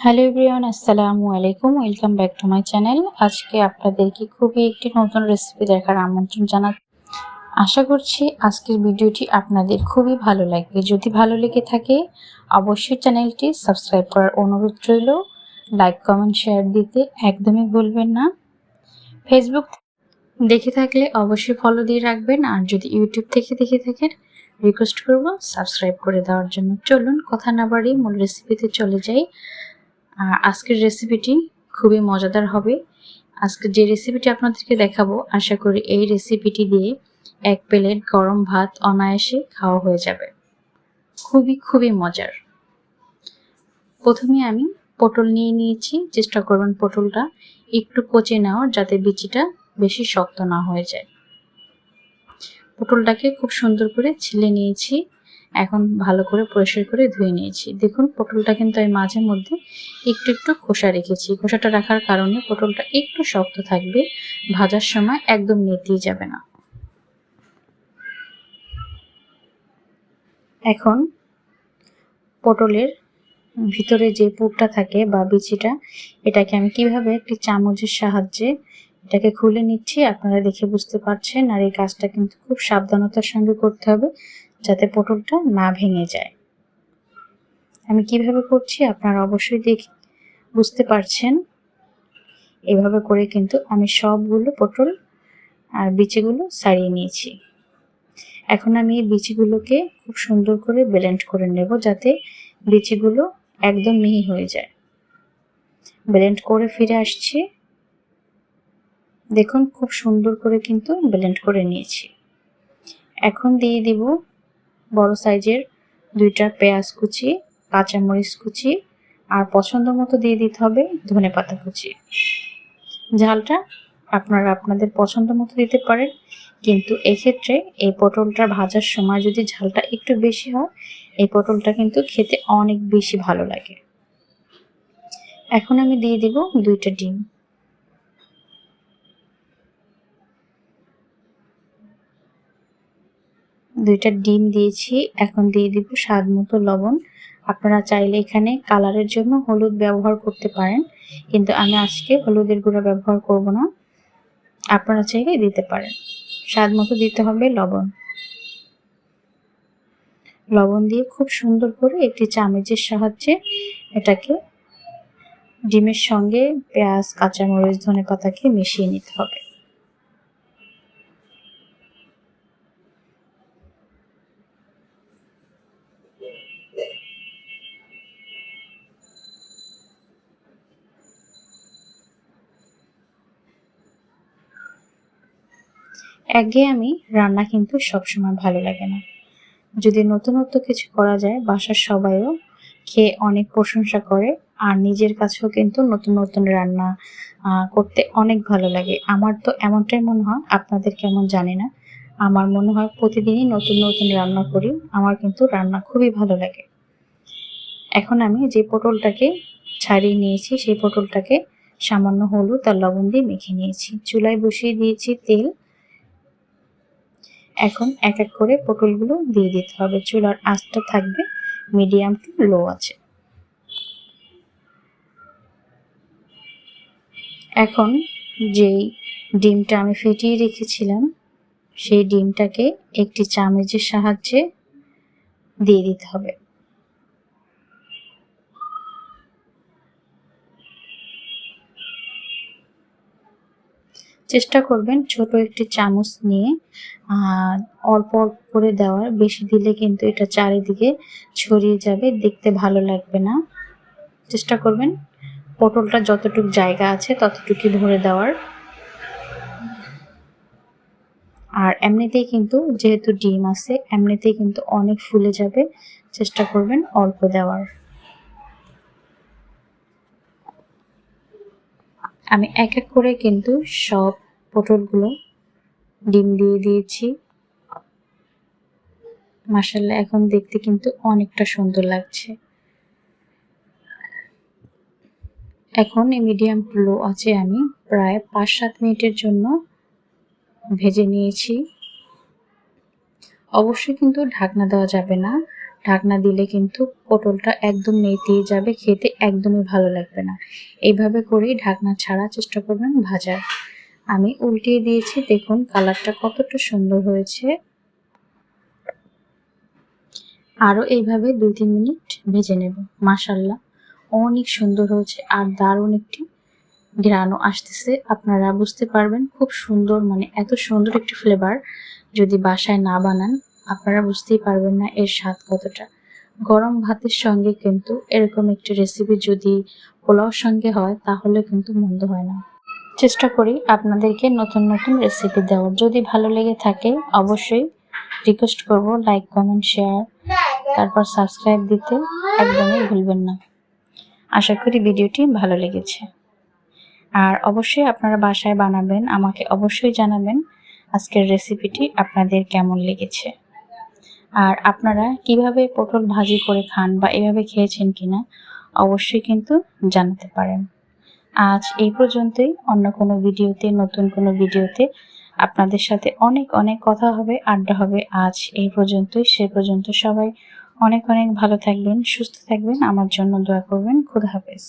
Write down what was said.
Hello everyone, আসসালামু আলাইকুম। Welcome back to my channel. আজকে আপনাদেরকে খুবই একটি নতুন রেসিপি দেখার আমন্ত্রণ জানা আশা করছি আজকের ভিডিওটি আপনাদের খুবই ভালো লাগবে। যদি ভালো লেগে থাকে, অবশ্যই চ্যানেলটি সাবস্ক্রাইব করার অনুরোধ রইল। লাইক কমেন্ট শেয়ার দিতে একদমই ভুলবেন না। ফেসবুক দেখে থাকলে অবশ্যই ফলো দিয়ে রাখবেন। আর যদি ইউটিউব থেকে দেখে থাকেন রিকোয়েস্ট করব সাবস্ক্রাইব করে দেওয়ার জন্য। চলুন, কথা না বাড়ি মূল রেসিপিতে চলে যাই। আর আজকের রেসিপিটি খুবই মজাদার হবে। আজকে যে রেসিপিটি আপনাদেরকে দেখাবো, আশা করি এই রেসিপিটি দিয়ে এক প্লেট গরম ভাত অনায়াসে খাওয়া হয়ে যাবে। খুবই খুবই মজার। প্রথমে আমি পটল নিয়ে নিয়েছি, চেষ্টা করবেন পটলটা একটু কচে নেওয়ার যাতে বিচিটা বেশি শক্ত না হয়ে যায়। পটলটাকে খুব সুন্দর করে ছিলে নিয়েছি। এখন ভালো করে পরিষ্কার করে ধুয়ে নিয়েছি। দেখুন, পটলটা কিন্তু আমি মাঝে মধ্যে একটু একটু খোসা রেখেছি। খোসাটা রাখার কারণে পটলটা একটু শক্ত থাকবে, ভাজার সময় একদম নেতিয়ে যাবে না। এখন পটলের ভিতরে যে পুরটা থাকে বা বিচিটা, এটাকে আমি কীভাবে একটি চামচের সাহায্যে এটাকে খুলে নিচ্ছি, আপনারা দেখে বুঝতে পারছেন। আর এই কাজটা কিন্তু খুব সাবধানতার সঙ্গে করতে হবে। যাতে পটলটা না ভেঙে যায়। আমি কীভাবে করছি আপনারা অবশ্যই দেখ, বুঝতে পারছেন। এভাবে করে কিন্তু আমি সবগুলো পটল আর বিচিগুলো সারিয়ে নিয়েছি। এখন আমি এই বিচিগুলোকে খুব সুন্দর করে ব্লেন্ড করে নেব যাতে বিচিগুলো একদম মিহি হয়ে যায়। ব্লেন্ড করে ফিরে আসছি। দেখুন, খুব সুন্দর করে কিন্তু ব্লেন্ড করে নিয়েছি। এখন দিয়ে দিব বড় সাইজের দুইটা পেঁয়াজ কুচি, কাঁচামরিচ কুচি আর পছন্দ মতো দিয়ে দিতে হবে ধনে পাতা কুচি। ঝালটা আপনারা আপনাদের পছন্দ মতো দিতে পারেন, কিন্তু এক্ষেত্রে এই পটলটা ভাজার সময় যদি ঝালটা একটু বেশি হয়, এই পটলটা কিন্তু খেতে অনেক বেশি ভালো লাগে। এখন আমি দিয়ে দিব দুইটা ডিম। দুইটা ডিম দিয়েছি। এখন দিয়ে দিব স্বাদ মতো লবণ। আপনারা চাইলে এখানে কালারের জন্য হলুদ ব্যবহার করতে পারেন, কিন্তু আমি আজকে হলুদের গুঁড়া ব্যবহার করব না। আপনারা চাইলে দিতে পারেন। স্বাদ মতো দিতে হবে লবণ। লবণ দিয়ে খুব সুন্দর করে একটি চামচের সাহায্যে এটাকে ডিমের সঙ্গে পেঁয়াজ, কাঁচামরিচ ধনে পাতাকে মিশিয়ে নিতে হবে। একঘেয়েমি রান্না কিন্তু সবসময় ভালো লাগে না। যদি নতুনত্ব কিছু করা যায়, বাসার সবাইও খেয়ে অনেক প্রশংসা করে, আর নিজের কাছেও কিন্তু নতুন নতুন রান্না করতে অনেক ভালো লাগে। আমার তো এমনটাই মনে হয়, আপনাদের কেমন জানি না। আমার মনে হয় প্রতিদিনই নতুন নতুন রান্না করি, আমার কিন্তু রান্না খুবই ভালো লাগে। এখন আমি যে পটলটাকে ছাড়িয়ে নিয়েছি, সেই পটলটাকে সামান্য হলুদ আর লবণ দিয়ে মেখে নিয়েছি। চুলায় বসিয়ে দিয়েছি তেল এখন এক এক করে পটলগুলো দিয়ে দিতে হবে। চুলার আঁচটা থাকবে মিডিয়াম টু লো আছে। এখন যেই ডিমটা আমি ফেটিয়ে রেখেছিলাম, সেই ডিমটাকে একটি চামচের সাহায্যে দিয়ে দিতে হবে। চেষ্টা করবেন ছোট একটি চামচ নিয়ে অল্প অল্প করে দেওয়ার। বেশি দিলে কিন্তু এটা চারিদিকে ছড়িয়ে যাবে, দেখতে ভালো লাগবে না। চেষ্টা করবেন পটলটা যতটুকু জায়গা আছে ততটুকুই ভরে দেওয়ার। আর এমনিতেই কিন্তু যেহেতু ডিম আছে, এমনিতেই কিন্তু অনেক ফুলে যাবে। চেষ্টা করবেন অল্প দেওয়ার। আমি এক এক করে কিন্তু সব পটলগুলো ডিম দিয়ে দিয়েছি। মাসাল্লাহ এখন দেখতে কিন্তু অনেকটা সুন্দর লাগছে। এখন মিডিয়াম লো আছে আমি প্রায় পাঁচ সাত মিনিটের জন্য ভেজে নিয়েছি। অবশ্যই কিন্তু ঢাকনা দেওয়া যাবে না। ঢাকনা দিলে কিন্তু পটলটা একদম নেতিয়ে যাবে, খেতে একদমই ভালো লাগবে না। এইভাবে করেই ঢাকনা ছাড়া চেষ্টা করবেন ভাজার। আমি উল্টিয়ে দিয়েছি, দেখুন কালারটা কতটা সুন্দর হয়েছে। আরও এইভাবে দুই তিন মিনিট ভেজে নেব মাসাল্লাহ অনেক সুন্দর হয়েছে আর দারুণ একটি ঘ্রাণও আসতেছে। আপনারা বুঝতে পারবেন খুব সুন্দর মানে এত সুন্দর একটি ফ্লেভার যদি বাসায় না বানান। আপনারা বুঝতেই পারবেন না এর স্বাদ কতটা। গরম ভাতের সঙ্গে কিন্তু এরকম একটি রেসিপি যদি পোলাওর সঙ্গে হয়, তাহলে কিন্তু মন্দ হয় না। চেষ্টা করি আপনাদেরকে নতুন নতুন রেসিপি দেওয়ার। যদি ভালো লেগে থাকে, অবশ্যই রিকোয়েস্ট করব লাইক কমেন্ট শেয়ার তারপর সাবস্ক্রাইব দিতে একদমই ভুলবেন না। আশা করি ভিডিওটি ভালো লেগেছে। আর অবশ্যই আপনারা বাসায় বানাবেন, আমাকে অবশ্যই জানাবেন আজকের রেসিপিটি আপনাদের কেমন লেগেছে। আর আপনারা কীভাবে পটল ভাজি করে খান বা এভাবে খেয়েছেন কিনা অবশ্যই কিন্তু জানাতে পারেন। আজ এই পর্যন্তই। অন্য কোনো ভিডিওতে, নতুন কোনো ভিডিওতে আপনাদের সাথে অনেক অনেক কথা হবে, আড্ডা হবে। আজ এই পর্যন্তই। সে পর্যন্ত সবাই অনেক অনেক ভালো থাকবেন, সুস্থ থাকবেন। আমার জন্য দোয়া করবেন। খুদা হাফেজ।